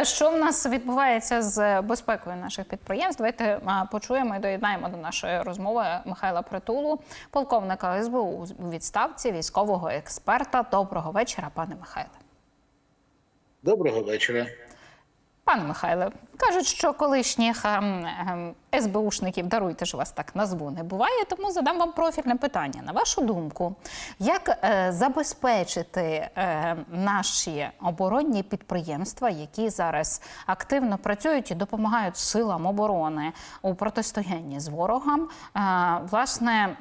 е, що в нас відбувається з безпекою наших підприємств? Давайте почуємо і доєднаємо до нашої розмови Михайла Притулу, полковника СБУ у відставці, військового експерта. Доброго вечора, пане Михайле. Доброго вечора. Пане Михайле, кажуть, що колишніх ем, ем, СБУшників, даруйте ж вас так назву, не буває, тому задам вам профільне питання. На вашу думку, як е, забезпечити е, наші оборонні підприємства, які зараз активно працюють і допомагають силам оборони у протистоянні з ворогом, е, власне,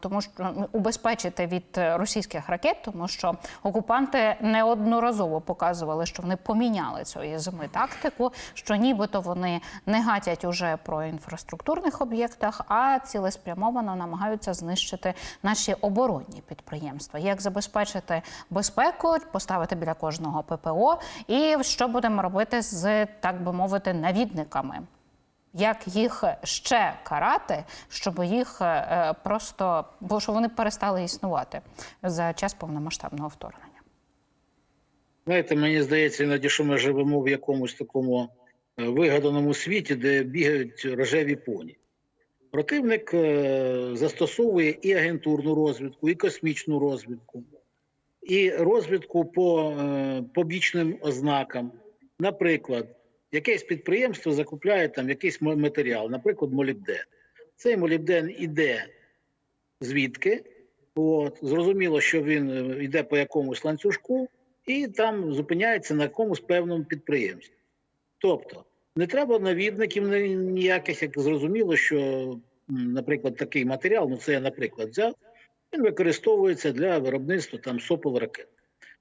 тому що убезпечити від російських ракет, тому що окупанти неодноразово показували, що вони поміняли цієї зими тактику, що нібито вони не гатять уже про інфраструктурних об'єктах, а цілеспрямовано намагаються знищити наші оборонні підприємства. Як забезпечити безпеку, поставити біля кожного ППО, і що будемо робити з так би мовити навідниками? Як їх ще карати, щоб їх е, просто бо що вони перестали існувати за час повномасштабного вторгнення? Знаєте, мені здається, іноді, що ми живемо в якомусь такому вигаданому світі, де бігають рожеві поні. Противник е, застосовує і агентурну розвідку, і космічну розвідку, і розвідку по е, побічним ознакам. Наприклад, якесь підприємство закупляє там якийсь матеріал, наприклад, молібден. Цей молібден іде звідки? От, зрозуміло, що він е, йде по якомусь ланцюжку і там зупиняється на якомусь певному підприємстві. Тобто не треба навідників ніяких, як зрозуміло, що, наприклад, такий матеріал, ну це я, наприклад, взяв, він використовується для виробництва там сопел ракет.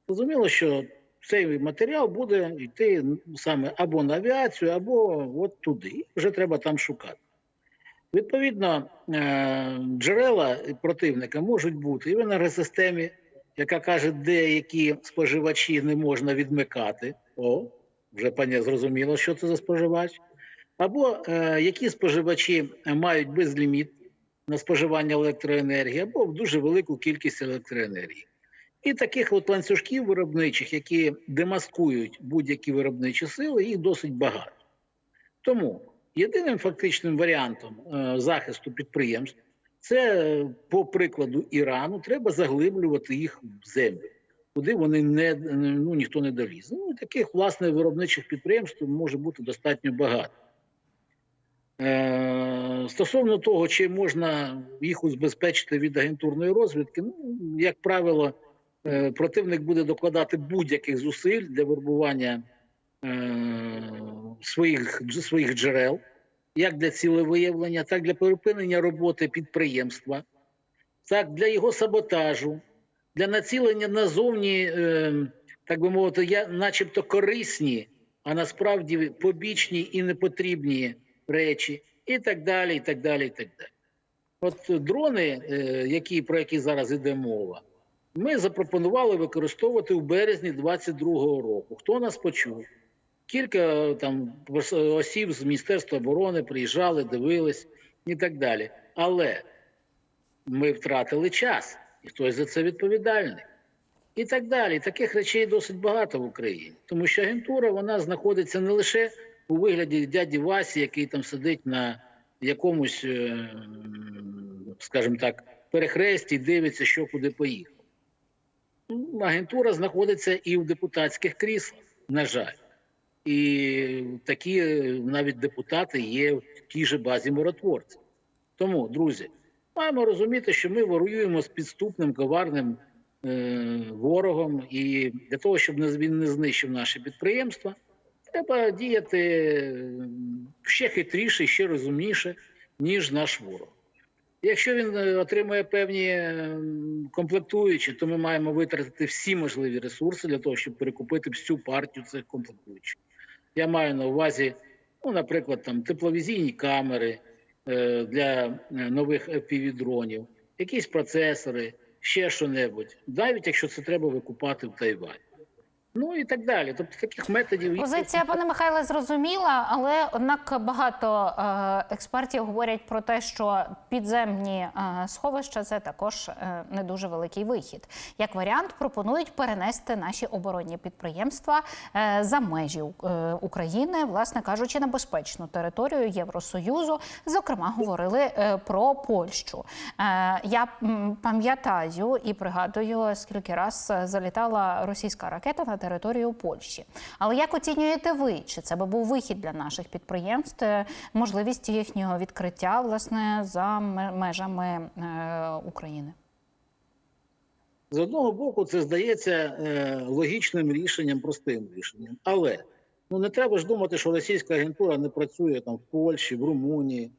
Зрозуміло, що цей матеріал буде йти саме або на авіацію, або от туди. Вже треба там шукати. Відповідно, е, джерела противника можуть бути і в енергосистемі, яка каже, деякі споживачі не можна відмикати. О, вже пані зрозуміло, що це за споживач. Або е, які споживачі мають безліміт на споживання електроенергії, або дуже велику кількість електроенергії. І таких от ланцюжків виробничих, які демаскують будь-які виробничі сили, їх досить багато. Тому єдиним фактичним варіантом е, захисту підприємств це е, по прикладу Ірану, треба заглиблювати їх в землю, куди вони не ну ніхто не долізе. Ну, таких власне виробничих підприємств може бути достатньо багато. Е, Стосовно того, чи можна їх убезпечити від агентурної розвідки, ну, як правило, е, противник буде докладати будь-яких зусиль для вербування е, своїх, своїх джерел, як для цілевиявлення, так для припинення роботи підприємства, так для його саботажу, для націлення назовні, е, так би мовити, я, начебто корисні, а насправді побічні і непотрібні речі, і так далі. і так далі, і так далі. От дрони, е, які, про які зараз йде мова, ми запропонували використовувати у березні 22-го року. Хто нас почув? Кілька е, там осіб з Міністерства оборони приїжджали, дивились і так далі. Але ми втратили час, і хтось за це відповідальний. І так далі. Таких речей досить багато в Україні, тому що агентура вона знаходиться не лише у вигляді дяді Васі, який там сидить на якомусь, е, скажімо так, перехресті і дивиться, що куди поїхав. Ну, Агентура знаходиться і в депутатських кріслах, на жаль. І такі е, навіть депутати є в тій же базі миротворців. Тому, друзі, маємо розуміти, що ми воюємо з підступним коварним е, ворогом, і для того, щоб він не знищив наші підприємства, треба діяти е, ще хитріше, ще розумніше, ніж наш ворог. Якщо він е, отримує певні е, комплектуючі, то ми маємо витратити всі можливі ресурси для того, щоб перекупити всю партію цих комплектуючих. Я маю на увазі, ну, наприклад, там тепловізійні камери для е, нових FPV-дронів, якісь процесори, ще що-небудь, навіть якщо це треба викупати в Тайвані. Ну і так далі. Тобто таких методів. Позиція пане Михайле зрозуміла, але однак багато е, експертів говорять про те, що підземні е, сховища це також е, не дуже великий вихід. Як варіант, пропонують перенести наші оборонні підприємства за межі України, власне кажучи, на безпечну територію Євросоюзу. Зокрема, говорили про Польщу. Я пам'ятаю і пригадую, скільки раз залітала російська ракета на територію Польщі. Але як оцінюєте ви? Чи це би був вихід для наших підприємств, е, можливість їхнього відкриття власне за межами е, України? З одного боку, це здається е, логічним рішенням, простим рішенням. Але ну не треба ж думати, що російська агентура не працює там в Польщі, в Румунії,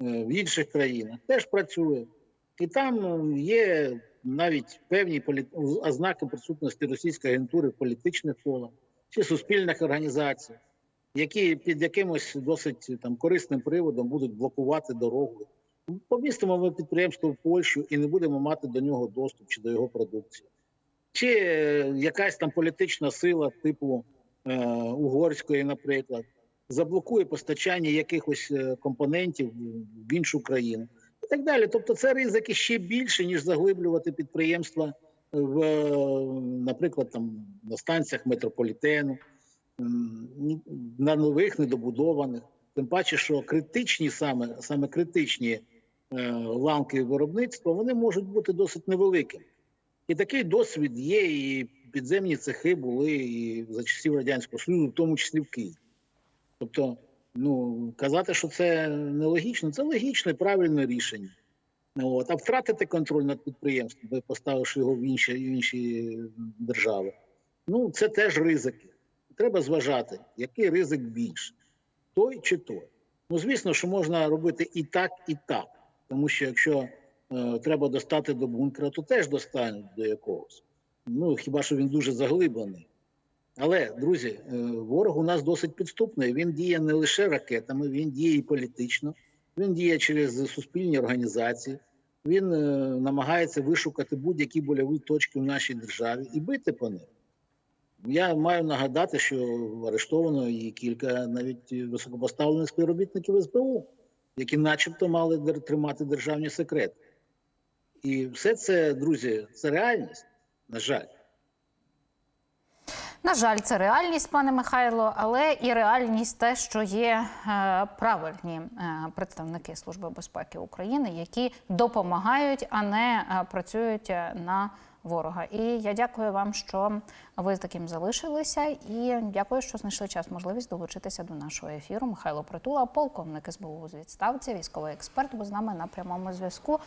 в інших країнах. Теж працює. І там е, є навіть певні полі... ознаки присутності російської агентури в політичних колах чи суспільних організаціях, які під якимось досить там корисним приводом будуть блокувати дорогу. Помістимо ми підприємство в Польщу і не будемо мати до нього доступ чи до його продукції. Чи е, якась там політична сила, типу е, угорської, наприклад, заблокує постачання якихось е, компонентів в іншу країну і так далі. Тобто, це ризики ще більше, ніж заглиблювати підприємства в, наприклад, там на станціях метрополітену, на нових недобудованих. Тим паче, що критичні саме, саме критичні е, ланки виробництва вони можуть бути досить невеликими. І такий досвід є, і підземні цехи були і за часів Радянського Союзу, в тому числі в Києві. Тобто, ну, казати, що це нелогічно, це логічне, правильне рішення. От. А втратити контроль над підприємством, поставивши його в інші, в інші держави, ну це теж ризики. Треба зважати, який ризик більше, той чи той. Ну, звісно, що можна робити і так, і так. Тому що якщо е, треба достати до бункера, то теж достануть до якогось. Ну, хіба що він дуже заглиблений. Але, друзі, е, ворог у нас досить підступний. Він діє не лише ракетами, він діє і політично, він діє через суспільні організації, він е, намагається вишукати будь-які больові точки в нашій державі і бити по них. Я маю нагадати, що арештовано і кілька навіть високопоставлених співробітників СБУ, які начебто мали тримати державні секрети. І все це, друзі, це реальність, на жаль. На жаль, це реальність, пане Михайло, але і реальність те, що є е, правильні е, представники Служби безпеки України, які допомагають, а не е, працюють на ворога. І я дякую вам, що ви з таким залишилися. І дякую, що знайшли час, можливість долучитися до нашого ефіру. Михайло Притула, полковник СБУ з відставці, військовий експерт, був з нами на прямому зв'язку.